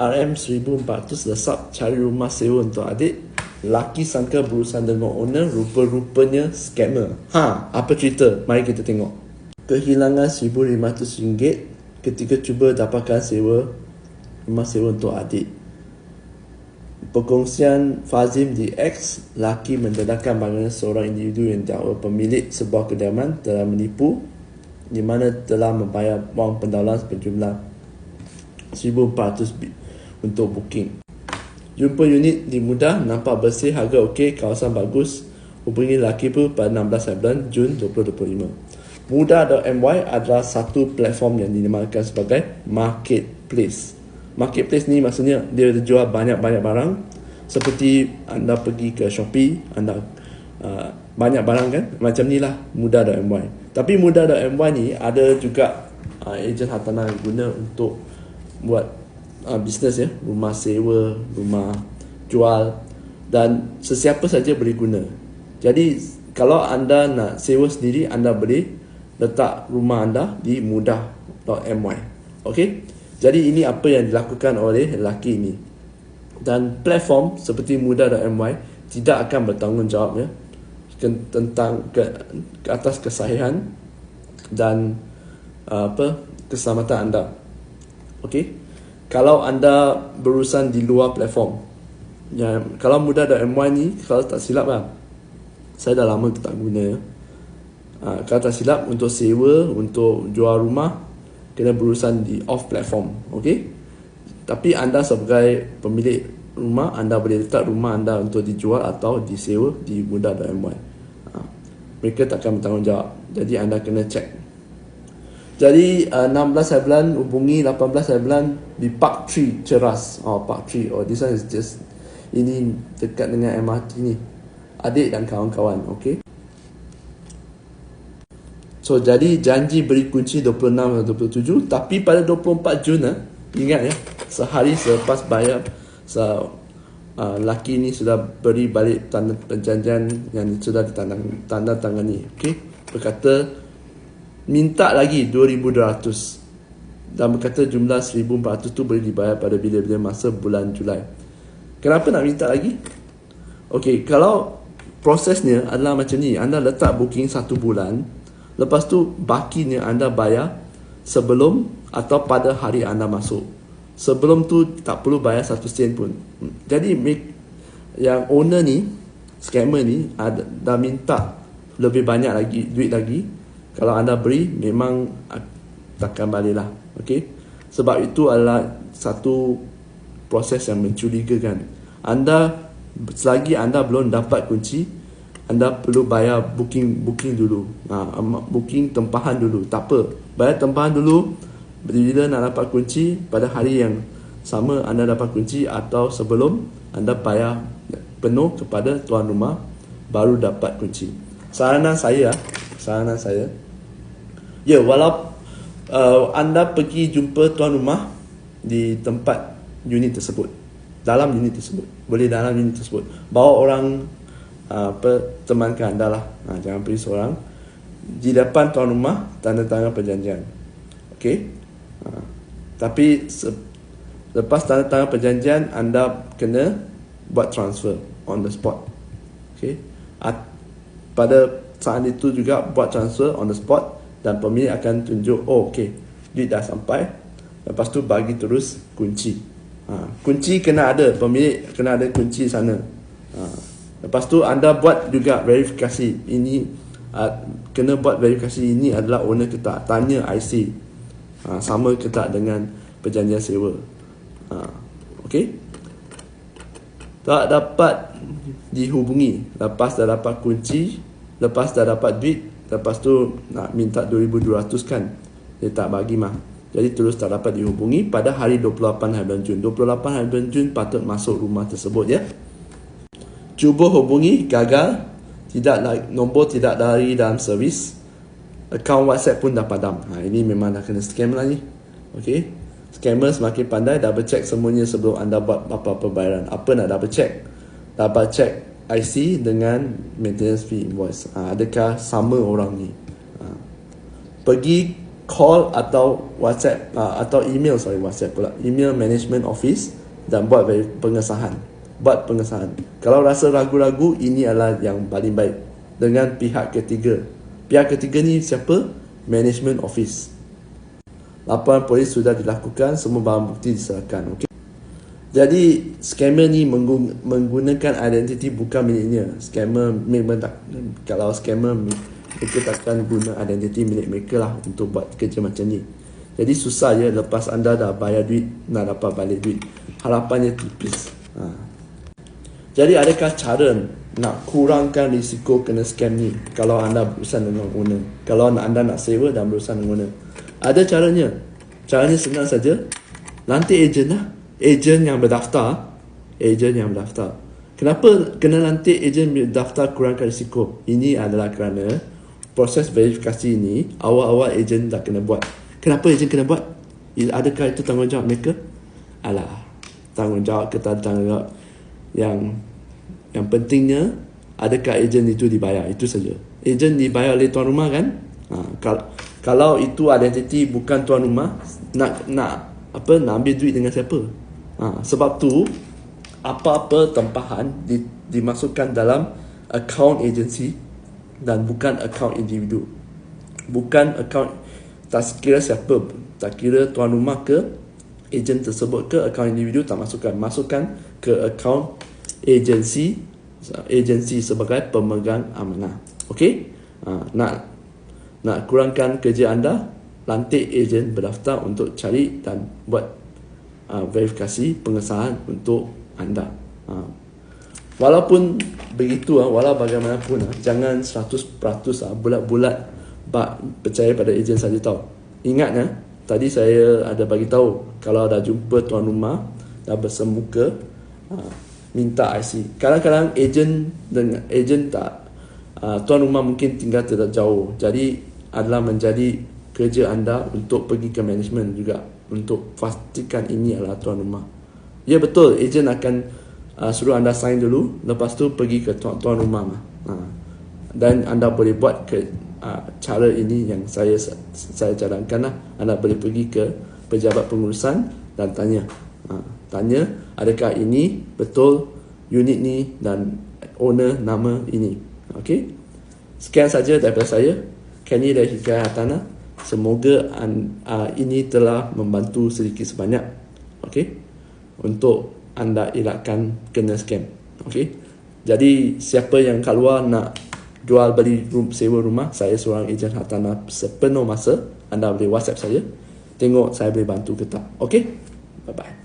RM1400 lesap cari rumah sewa untuk adik. Laki sangka berurusan dengan owner, rupa-rupanya scammer. Ha, apa cerita? Mari kita tengok. Kehilangan RM1,500 ketika cuba dapatkan sewa rumah sewa untuk adik. Perkongsian Fazim di X, laki mendedahkan bagaimana seorang individu yang dikawal pemilik sebuah kediaman telah menipu di mana telah membayar wang pendaulan berjumlah 1400 untuk booking. Jumpa unit di mudah, nampak bersih, harga okey, kawasan bagus. Hubungi lelaki pun pada 16 bulan Jun 2025. Mudah.my adalah satu platform yang dinamakan sebagai marketplace. Marketplace ni maksudnya dia jual banyak-banyak barang seperti anda pergi ke Shopee, anda uh, banyak barang kan? Macam ni lah mudah.my. Tapi mudah.my ni ada juga uh, ejen hartanah guna untuk buat uh, bisnes ya, rumah sewa, rumah jual dan sesiapa saja boleh guna. Jadi kalau anda nak sewa sendiri, anda boleh letak rumah anda di mudah.my. Okey? Jadi ini apa yang dilakukan oleh lelaki ini. Dan platform seperti mudah.my tidak akan bertanggungjawab ya tentang ke, ke atas kesahihan dan uh, apa keselamatan anda. Okey? Kalau anda berurusan di luar platform ya, kalau mudah ada M1 ni kalau tak silap lah. Saya dah lama tak guna. Ya. Ha, kalau tak silap untuk sewa untuk jual rumah kena berurusan di off platform ok tapi anda sebagai pemilik rumah anda boleh letak rumah anda untuk dijual atau disewa di mudah.my ha, mereka takkan bertanggungjawab. Jadi anda kena check jadi uh, 16 hari bulan hubungi 18 hari bulan di Park 3 Ceras. Oh Park 3. Oh this one is just ini dekat dengan MRT ni. Adik dan kawan-kawan, okey. So jadi janji beri kunci 26 dan 27 tapi pada 24 Jun eh, ingat ya, sehari selepas bayar se uh, laki ni sudah beri balik tanda perjanjian yang sudah ditanda tanda tangani, okey. Berkata minta lagi 2200 dan berkata jumlah 1400 tu boleh dibayar pada bila-bila masa bulan Julai. Kenapa nak minta lagi? Okey, kalau prosesnya adalah macam ni, anda letak booking satu bulan, lepas tu bakinya anda bayar sebelum atau pada hari anda masuk. Sebelum tu tak perlu bayar satu sen pun. Jadi yang owner ni, scammer ni ada, dah minta lebih banyak lagi duit lagi kalau anda beri memang takkan balik lah okay? sebab itu adalah satu proses yang mencurigakan. Anda selagi anda belum dapat kunci anda perlu bayar booking booking dulu. Ha, booking tempahan dulu. Tak apa. Bayar tempahan dulu. Bila nak dapat kunci pada hari yang sama anda dapat kunci atau sebelum anda bayar penuh kepada tuan rumah baru dapat kunci. Saranan saya saranan saya Ya, walau uh, anda pergi jumpa tuan rumah di tempat unit tersebut, dalam unit tersebut, boleh dalam unit tersebut, bawa orang uh, apa temankan anda lah, ha, jangan pergi seorang. Di depan tuan rumah tanda tangan perjanjian, okey. Ha, tapi se- lepas tanda tangan perjanjian anda kena buat transfer on the spot, okey. pada saat itu juga buat transfer on the spot dan pemilik akan tunjuk oh okey duit dah sampai lepas tu bagi terus kunci. Ha, kunci kena ada pemilik kena ada kunci sana. Ha, lepas tu anda buat juga verifikasi. Ini uh, kena buat verifikasi. Ini adalah owner ke tak tanya IC ha, sama ke tak dengan perjanjian sewa. Ha, okey? Tak dapat dihubungi. Lepas dah dapat kunci lepas dah dapat duit Lepas tu nak minta 2200 kan Dia tak bagi mah. Jadi terus tak dapat dihubungi pada hari 28 hari bulan Jun. 28 hari bulan Jun patut masuk rumah tersebut ya. Cuba hubungi gagal tidak Nombor tidak dari dalam servis Akaun WhatsApp pun dah padam ha, Ini memang dah kena scam lah ni. Okay Scammer semakin pandai double check semuanya sebelum anda buat apa-apa bayaran. Apa nak double check? Double check IC dengan maintenance fee invoice. Ha, adakah sama orang ni? Ha. Pergi call atau WhatsApp uh, atau email sorry WhatsApp pula. Email management office dan buat pengesahan. Buat pengesahan. Kalau rasa ragu-ragu ini adalah yang paling baik. Dengan pihak ketiga. Pihak ketiga ni siapa? Management office. Laporan polis sudah dilakukan semua barang bukti diserahkan okey jadi scammer ni menggunakan identiti bukan miliknya. Scammer memang tak kalau scammer mereka takkan guna identiti milik mereka lah untuk buat kerja macam ni. Jadi susah je lepas anda dah bayar duit nak dapat balik duit. Harapannya tipis ha. jadi adakah cara nak kurangkan risiko kena scam ni? Kalau anda berurusan dengan owner. Kalau anda nak sewa dan berurusan dengan owner. Ada caranya. Caranya senang saja. Lantik ejen lah ejen yang berdaftar ejen yang berdaftar kenapa kena lantik ejen berdaftar kurangkan risiko ini adalah kerana proses verifikasi ini awal-awal ejen dah kena buat. Kenapa ejen kena buat? Adakah itu tanggungjawab mereka? Alah, tanggungjawab kita tanggungjawab yang yang pentingnya adakah ejen itu dibayar itu saja. Ejen dibayar oleh tuan rumah kan? Ha, kalau kalau itu identiti bukan tuan rumah nak nak apa nak ambil duit dengan siapa? Ha, sebab tu apa-apa tempahan di, dimasukkan dalam account agency dan bukan akaun individu. Bukan akaun tak kira siapa, tak kira tuan rumah ke ejen tersebut ke akaun individu tak masukkan. Masukkan ke akaun agensi agensi sebagai pemegang amanah. Okey? Ha, nak nak kurangkan kerja anda, lantik ejen berdaftar untuk cari dan buat uh, verifikasi pengesahan untuk anda. Uh, Walaupun begitu ah, walau bagaimanapun ah, jangan 100% ah bulat-bulat percaya pada ejen saja tau. Ingat tadi saya ada bagi tahu kalau dah jumpa tuan rumah dah bersemuka ah, minta IC. Kadang-kadang ejen dengan ejen tak ah, tuan rumah mungkin tinggal tidak jauh. Jadi adalah menjadi kerja anda untuk pergi ke management juga untuk pastikan ini adalah tuan rumah. Ya betul, ejen akan uh, suruh anda sign dulu lepas tu pergi ke tuan, tuan rumah mah. Uh, dan anda boleh buat ke uh, cara ini yang saya saya cadangkan lah. anda boleh pergi ke pejabat pengurusan dan tanya. Uh, tanya adakah ini betul unit ni dan owner nama ini? Okey. Sekian saja daripada saya. Kenny dari Hikayat Hartanah semoga uh, ini telah membantu sedikit sebanyak okey untuk anda elakkan kena scam. Okey. Jadi siapa yang kat luar nak jual beli room, sewa rumah, saya seorang ejen hartanah sepenuh masa. Anda boleh WhatsApp saya. Tengok saya boleh bantu ke tak. Okey. Bye bye.